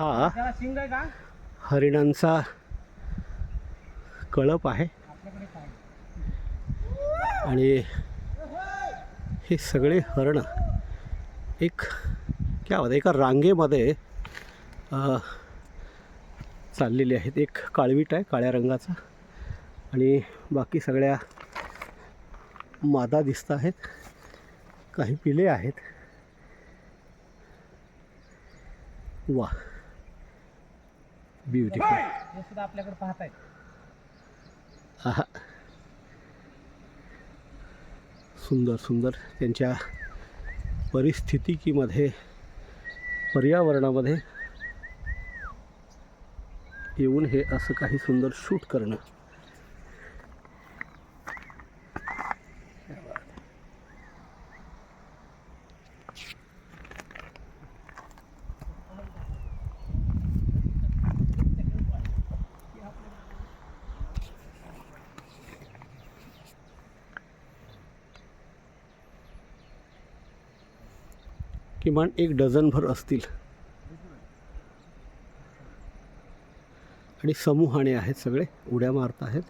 हा. हरिणांचा कळप आहे. आणि हे सगळे हरणं एक क्या होतं एका रांगेमध्ये चाललेले आहेत. एक काळवीट आहे काळ्या रंगाचा. आणि बाकी सगळ्या मादा दिसत आहेत. काही पिले आहेत. वा. ब्युटिफुल हे सुद्धा आपल्याकडे आहा सुंदर सुंदर. त्यांच्या परिस्थितिकीमध्ये पर्यावरणामध्ये येऊन हे असं काही सुंदर शूट करणं. किमान एक डझनभर असतील. आणि समूहाने आहेत सगळे उड्या मारत आहेत.